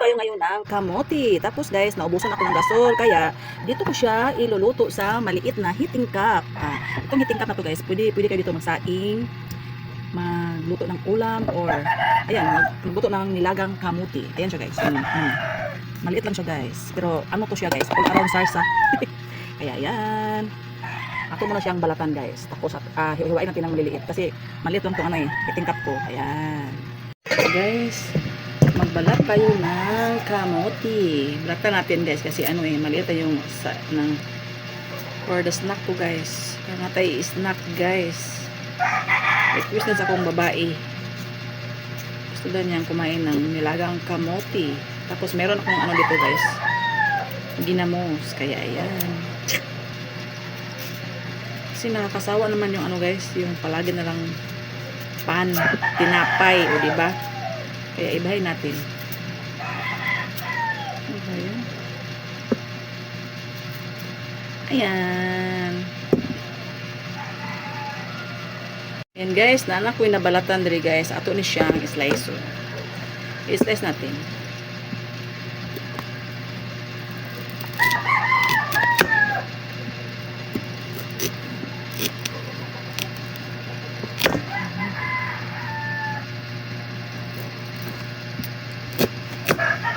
tayo ngayon ng kamote. Tapos guys, naubusan ako ng gasol. Kaya, dito ko siya iluluto sa maliit na heating cup. Ah, itong heating cup na to guys, pwede, pwede kayo dito magsaing, magluto ng ulam, or, ayan, mag- magluto ng nilagang kamote. Ayan siya guys. Mm, mm. Maliit lang siya guys. Pero ano to siya guys? All around sarsa. kaya yan. Ako muna siyang balatan guys. Tapos uh, hiwain natin ng maliliit. Kasi maliit lang itong ano eh. Heating cup ko. Ayan. Guys, magbalat tayo ng kamote. Balatan natin guys kasi ano eh, maliit na yung sa, ng for the snack ko guys. Kaya nga tayo snack guys. Request na sa akong babae. Gusto daw niyang kumain ng nilagang kamote. Tapos meron akong ano dito guys. Ginamos. Kaya ayan. Kasi nakakasawa naman yung ano guys, yung palagi na lang pan, tinapay, o di ba? Kaya ibahin natin. Ano ba yun? Ayan. Ayan guys, naanak ko yung nabalatan diri guys. Ato ni siyang slice. I-slice natin.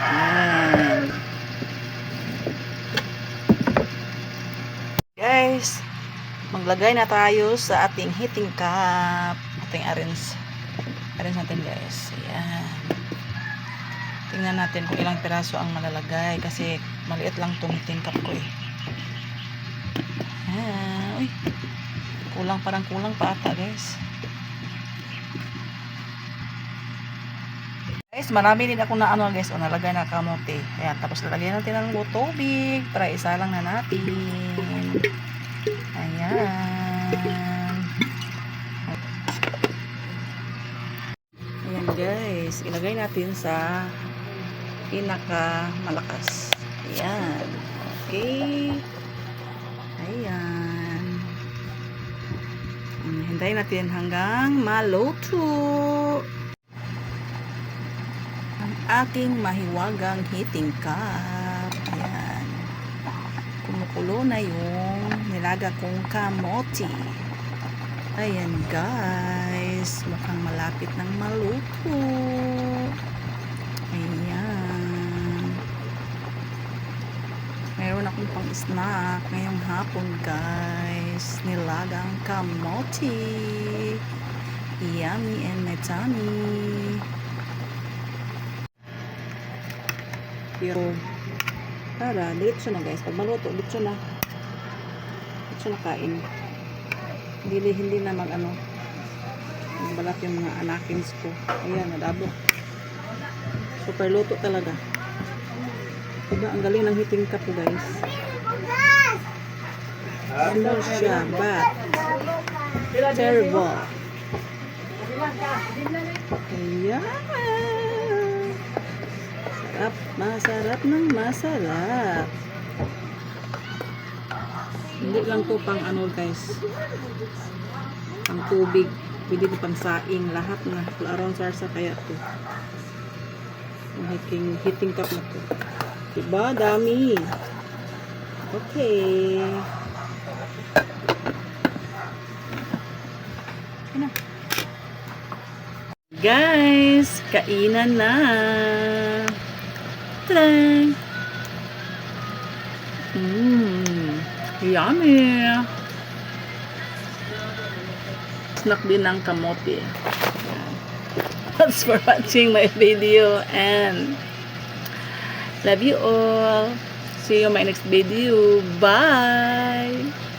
Ayan. Guys, maglagay na tayo sa ating heating cup. Ating arrange. Arrange natin guys. Ayan. Tingnan natin kung ilang piraso ang malalagay kasi maliit lang tong heating cup ko eh. Ayan. Uy. Kulang parang kulang pa ata guys. Guys, marami din ako na ano guys, o nalagay na kamote. Ayan, tapos lalagyan natin ng tubig para isa lang na natin. Ayan. Ayan guys, ilagay natin sa pinaka malakas. Ayan. Okay. Ayan. Hintayin natin hanggang maluto ang aking mahiwagang heating cup. Ayan. Kumukulo na yung nilaga kong kamote. Ayan guys. Mukhang malapit ng maluto. Ayan. Meron akong pang snack ngayong hapon guys. Nilagang kamote. Yummy and my tummy. Pero, tara, diretso na guys. Pag maluto, diretso na. Diretso na kain. Hindi, hindi na mag ano, magbalat yung mga anakins ko. Ayan, nadabo. Super luto talaga. Diba, ang galing ng heating cup guys. Ano siya, but terrible. Ayan. Sarap, masarap ng masarap. Hindi lang to pang ano guys. Pang tubig. Pwede to pang saing. Lahat na. Around sarsa kaya to. Ang hiting, hiting cup na to. Diba? Dami. Okay. Ano? Guys, kainan na. Tadang! Mmm, yummy! Snack din ng kamote. Thanks for watching my video and love you all. See you in my next video. Bye!